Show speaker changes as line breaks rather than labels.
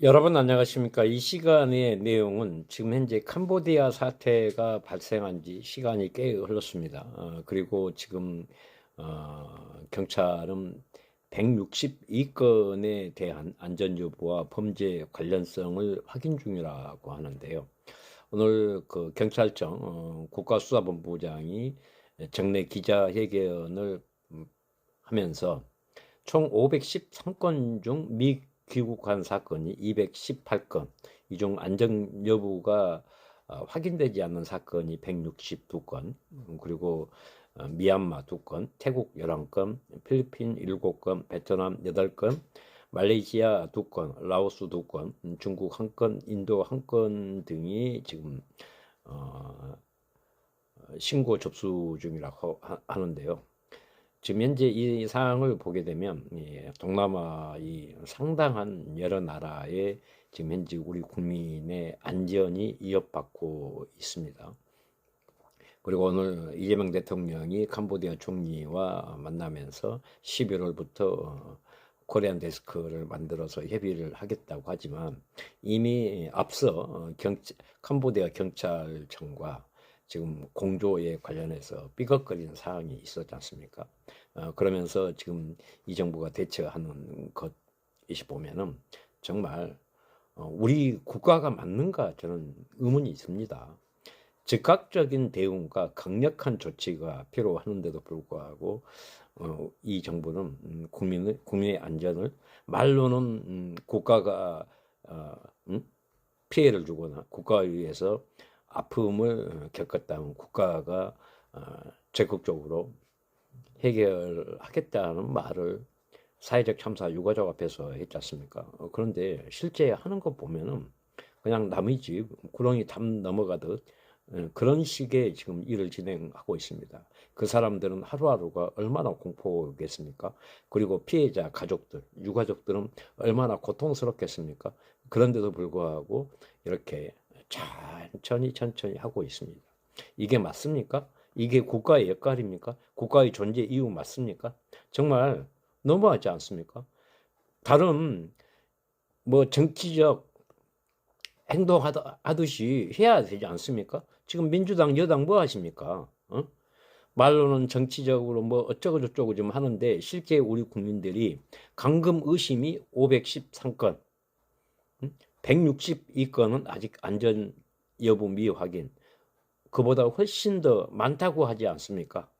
여러분 안녕하십니까? 이 시간의 내용은 지금 현재 캄보디아 사태가 발생한 지 시간이 꽤 흘렀습니다. 어, 그리고 지금 어, 경찰은 162건에 대한 안전 여부와 범죄 관련성을 확인 중이라고 하는데요. 오늘 그 경찰청 어, 국가수사본부장이 정례 기자회견을 음, 하면서 총 513건 중 미 귀국한 사건이 218건, 이 중 안전 여부가 어, 확인되지 않는 사건이 162건, 음, 그리고 어, 미얀마 2건, 태국 11건, 필리핀 7건, 베트남 8건, 말레이시아 2건, 라오스 2건, 음, 중국 1건, 인도 1건 등이 지금 어, 신고 접수 중이라고 하- 하는데요. 지금 현재 이 사항을 보게 되면 예, 동남아 이 상당한 여러 나라에 지금 현재 우리 국민의 안전이 위협받고 있습니다. 그리고 오늘 이재명 대통령이 캄보디아 총리와 만나면서 11월부터 코리안 데스크를 만들어서 협의를 하겠다고 하지만 이미 앞서 어, 경, 캄보디아 경찰청과 지금 공조에 관련해서 삐걱거리는 사항이 있었지 않습니까? 어, 그러면서 지금 이 정부가 대처하는 것이 보면은 정말 어, 우리 국가가 맞는가 저는 의문이 있습니다. 즉각적인 대응과 강력한 조치가 필요하는데도 불구하고 어, 이 정부는 음, 국민의 국민의 안전을 말로는 음, 국가가 어, 음? 피해를 주거나 국가에 의해서 아픔을 어, 겪었다면 국가가 어, 적극적으로 해결하겠다는 말을 사회적 참사 유가족 앞에서 했지 않습니까? 어, 그런데 실제 하는 거 보면은 그냥 남의 집 구렁이 담 넘어가듯 어, 그런 식의 지금 일을 진행하고 있습니다. 그 사람들은 하루하루가 얼마나 공포겠습니까? 그리고 피해자 가족들, 유가족들은 얼마나 고통스럽겠습니까? 그런데도 불구하고 이렇게 천천히 천천히 하고 있습니다. 이게 맞습니까? 이게 국가의 역할입니까? 국가의 존재 이유 맞습니까? 정말 너무하지 않습니까? 다른 뭐 정치적 행동하듯이 해야 되지 않습니까? 지금 민주당 여당 뭐 하십니까? 어? 말로는 정치적으로 뭐 어쩌고 저쩌고 좀 하는데 실제 우리 국민들이 감금 의심이 513건, 162건은 아직 안전 여부 미확인. 그보다 훨씬 더 많다고 하지 않습니까?